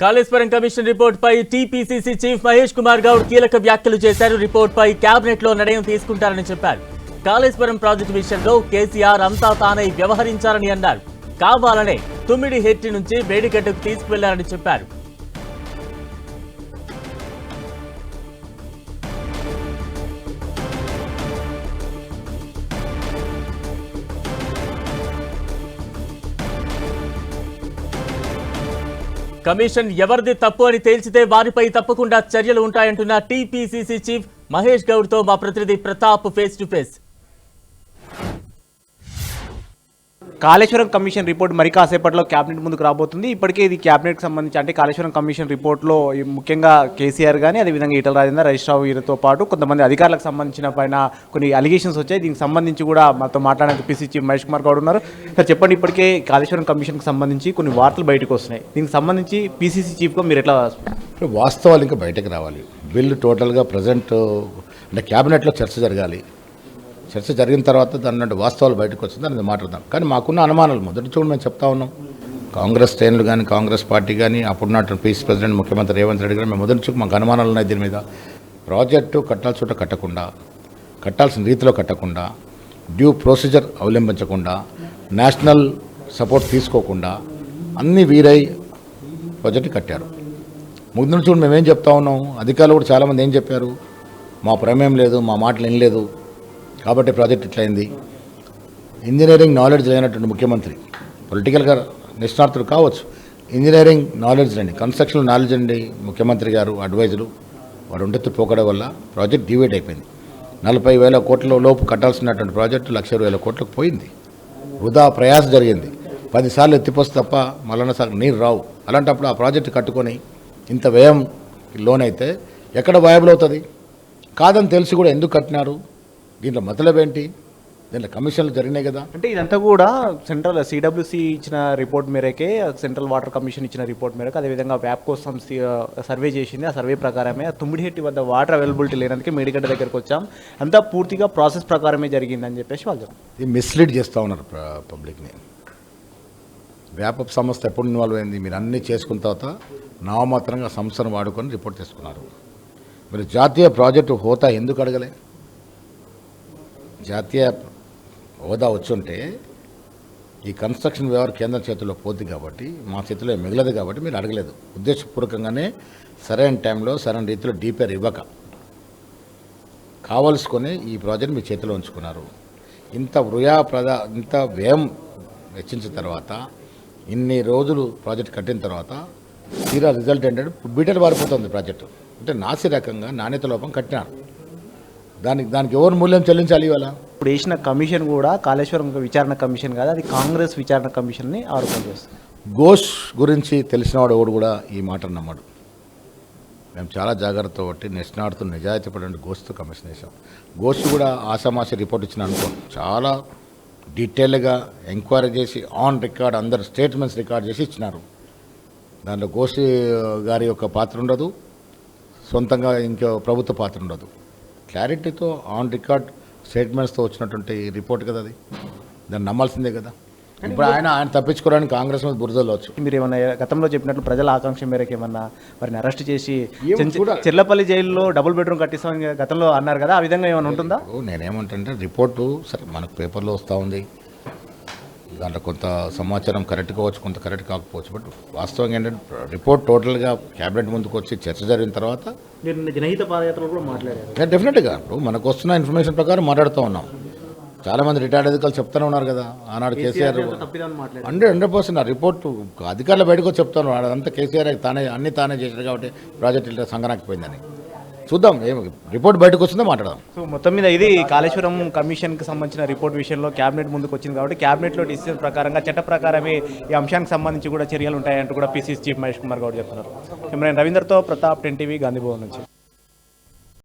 Kaleshwaram commission report పై TPCC chief Mahesh Kumar Goud కీలక వ్యాఖ్యలు చేశారు. రిపోర్ట్ పై లో నిర్ణయం తీసుకుంటారని చెప్పారు. కాళేశ్వరం ప్రాజెక్టు విషయంలో కేసీఆర్ అంతా తానై వ్యవహరించారని అన్నారు. కావాలనే తుమ్మిడి హెట్టి నుంచి వేడిగడ్డకు తీసుకువెళ్ళారని చెప్పారు. కమిషన్ ఎవరిది తప్పు అని తేల్చితే వారిపై తప్పకుండా చర్యలు ఉంటాయంటున్న టీపీసీసీ చీఫ్ మహేష్ గౌడ్తో మా ప్రతినిధి Pratap face to face Kaleshwaram commission report మరి కాసేపట్లో క్యాబినెట్ ముందుకు రాబోతుంది. ఇప్పటికే ఇది క్యాబినెట్కి సంబంధించి అంటే కాళేశ్వరం కమిషన్ రిపోర్ట్లో ముఖ్యంగా కేసీఆర్ కానీ అదేవిధంగా ఈటల రాజేందర్ హరీష్ రావు వీరితో పాటు కొంతమంది అధికారులకు సంబంధించిన పైన కొన్ని అలిగేషన్స్ వచ్చాయి. దీనికి సంబంధించి కూడా మాతో మాట్లాడడానికి పిసి చీఫ్ మహేష్ కుమార్ గౌడ్ ఉన్నారు. సార్ చెప్పండి ఇప్పటికే కాళేశ్వరం కమిషన్కి సంబంధించి కొన్ని వార్తలు బయటకు వస్తున్నాయి. దీనికి సంబంధించి పీసీసీ చీఫ్గా మీరు ఎట్లా వాస్తవాలు ఇంకా బయటకు రావాలి. బిల్లు టోటల్గా ప్రజెంట్ అంటే క్యాబినెట్లో చర్చ జరగాలి. చర్చ జరిగిన తర్వాత దాని నుండి వాస్తవాలు బయటకు వచ్చింది దాన్ని మాట్లాడదాం. కానీ మాకున్న అనుమానాలు మొదటి చూడు మేము చెప్తా ఉన్నాం. కాంగ్రెస్ శ్రేణులు కానీ కాంగ్రెస్ పార్టీ కానీ అప్పుడున్నటువంటి పీసీ ప్రెసిడెంట్ ముఖ్యమంత్రి రేవంత్ రెడ్డి గారు మేము మొదటి చూపు మాకు అనుమానాలు ఉన్నాయి దీని మీద. ప్రాజెక్టు కట్టాల్సి చోట కట్టకుండా కట్టాల్సిన రీతిలో కట్టకుండా డ్యూ ప్రొసీజర్ అవలంబించకుండా నేషనల్ సపోర్ట్ తీసుకోకుండా అన్ని వీరై ప్రాజెక్టు కట్టారు. ముందు చూడు మేమేం చెప్తా ఉన్నాం. అధికారులు కూడా చాలామంది ఏం చెప్పారు? మా ప్రమేయం లేదు మా మాటలు ఏం లేదు కాబట్టి ప్రాజెక్ట్ ఇట్లయింది. ఇంజనీరింగ్ నాలెడ్జ్ లేనటువంటి ముఖ్యమంత్రి పొలిటికల్గా నిష్ణార్థుడు కావచ్చు. ఇంజనీరింగ్ నాలెడ్జ్ అండి కన్స్ట్రక్షన్ నాలెడ్జ్ అండి ముఖ్యమంత్రి గారు అడ్వైజరు వాడు ఉండెత్తు పోకడం వల్ల ప్రాజెక్ట్ డివేట్ అయిపోయింది. నలభై వేల కోట్ల లోపు కట్టాల్సినటువంటి ప్రాజెక్టు లక్ష ఇరవై వేల కోట్లకు పోయింది. వృధా ప్రయాస జరిగింది. పదిసార్లు ఎత్తిపోస్తే తప్ప మళ్ళీ సార్ నీరు రావు. అలాంటప్పుడు ఆ ప్రాజెక్టు కట్టుకొని ఇంత వ్యయం లోన్ అయితే ఎక్కడ వయబుల్ అవుతుంది? కాదని తెలిసి కూడా ఎందుకు కట్టినారు? దీంట్లో మతలబ్ ఏంటి? దీంట్లో కమిషన్లు జరిగినాయి కదా. అంటే ఇదంతా కూడా సెంట్రల్ సిడబ్ల్యూసి ఇచ్చిన రిపోర్ట్ మేరకే సెంట్రల్ వాటర్ కమిషన్ ఇచ్చిన రిపోర్ట్ మేరకు అదేవిధంగా వ్యాప్ కోసం సర్వే చేసింది. ఆ సర్వే ప్రకారమే ఆ తుమ్మిడిహెట్టి వద్ద వాటర్ అవైలబిలిటీ లేనందుకే మేడిగడ్డ దగ్గరకు వచ్చాం. అంతా పూర్తిగా ప్రాసెస్ ప్రకారమే జరిగిందని చెప్పేసి వాళ్ళు చెప్పారు. ఇది మిస్లీడ్ చేస్తూ ఉన్నారు పబ్లిక్ని వ్యాపక సంస్థ ఎప్పుడు ఇన్వాల్వ్ అయింది? మీరు అన్నీ చేసుకున్న తర్వాత నామమాత్రంగా సంస్థను వాడుకొని రిపోర్ట్ చేసుకున్నారు మీరు జాతీయ ప్రాజెక్టు హోదా ఎందుకు అడగలే? జాతీయ హోదా వచ్చుంటే ఈ కన్స్ట్రక్షన్ వ్యవహార కేంద్రం చేతిలో పోద్ది కాబట్టి మా చేతిలో మిగలదు కాబట్టి మీరు అడగలేదు. ఉద్దేశపూర్వకంగానే సరైన టైంలో సరైన రీతిలో డీపీఆర్ ఇవ్వక కావలసుకొని ఈ ప్రాజెక్ట్ మీ చేతిలో ఉంచుకున్నారు. ఇంత వృయా ప్రదా ఇంత వ్యయం వెచ్చించిన తర్వాత ఇన్ని రోజులు ప్రాజెక్ట్ కట్టిన తర్వాత తీరా రిజల్ట్ ఏంటంటే బీటలు పారిపోతుంది ప్రాజెక్టు. అంటే నాసి రకంగా నాణ్యత లోపం కట్టినారు. దానికి దానికి ఎవరు మూల్యం చెల్లించాలి ఇవాళ? ఇప్పుడు వేసిన కమిషన్ కూడా కాళేశ్వరం విచారణ కమిషన్ కాదు అది కాంగ్రెస్ విచారణ కమిషన్ని ఆరోపణ చేస్తుంది. ఘోష్ గురించి తెలిసినవాడు ఎవడు కూడా ఈ మాట నమ్మడు. మేము చాలా జాగ్రత్త పట్టి నిష్ణాడుతూ నిజాయితీ పడిన ఘోష్తో కమిషన్ చేసాం ఘోష్ కూడా ఆషామాషి రిపోర్ట్ ఇచ్చిన అనుకో చాలా డీటెయిల్గా ఎంక్వైరీ చేసి ఆన్ రికార్డ్ అందరు స్టేట్మెంట్స్ రికార్డ్ చేసి ఇచ్చినారు. దాంట్లో ఘోష్ గారి యొక్క పాత్ర ఉండదు సొంతంగా ఇంకో ప్రభుత్వ పాత్ర ఉండదు. క్లారిటీతో ఆన్ రికార్డ్ స్టేట్మెంట్స్తో వచ్చినటువంటి రిపోర్ట్ కదా అది? దాన్ని నమ్మాల్సిందే కదా. ఇప్పుడు ఆయన ఆయన తప్పించుకోవడానికి కాంగ్రెస్ మీద బురదలు వచ్చు మీరు ఏమన్నా గతంలో చెప్పినట్లు ప్రజల ఆకాంక్ష మేరకు ఏమన్నా వారిని అరెస్ట్ చేసి. చెర్లపల్లి జైల్లో డబుల్ బెడ్రూమ్ కట్టిస్తామని గతంలో అన్నారు కదా ఆ విధంగా ఏమైనా ఉంటుందా? నేనేమంటే రిపోర్టు సరే మనకు పేపర్లో వస్తూ ఉంది. దాంట్లో కొంత సమాచారం కరెక్ట్ కావచ్చు కొంత కరెక్ట్ కాకపోవచ్చు. బట్ వాస్తవంగా ఏంటంటే రిపోర్ట్ టోటల్గా క్యాబినెట్ ముందుకు వచ్చి చర్చ జరిగిన తర్వాత మీరు జనహిత పాదయాత్రలో కూడా మాట్లాడారు. నేను డెఫినెట్గా ఇప్పుడు మనకు వస్తున్న ఇన్ఫర్మేషన్ ప్రకారం మాట్లాడుతూ ఉన్నాం. చాలామంది రిటైర్డ్ అధికారులు చెప్తూనే ఉన్నారు కదా ఆనాడు కేసీఆర్ హండ్రెడ్ హండ్రెడ్ పర్సెంట్ ఆ రిపోర్టు అధికారులు బయటకు వచ్చి చెప్తాను అదంతా కేసీఆర్ తానే అన్ని తానే చేశాడు కాబట్టి ప్రాజెక్ట్ ఇట్లా సంగనాకపోయిందని చూద్దాం ఏం రిపోర్ట్ బయటకు వస్తుందో మాట్లాడదాం. సో మొత్తం మీద ఇది కాళేశ్వరం కమిషన్కి సంబంధించిన రిపోర్ట్ విషయంలో క్యాబినెట్ ముందుకు వచ్చింది కాబట్టి క్యాబినెట్లో డిసిజన్ ప్రకారంగా చట్ట ప్రకారమే ఈ అంశానికి సంబంధించి కూడా చర్యలు ఉంటాయంటూ కూడా పీసీసీ చీఫ్ మహేష్ కుమార్ గౌడ్ చెప్తున్నారు. కెమెరా రవీందర్తో ప్రతాప్ టెన్ టీవీ గాంధీభవన్ నుంచి.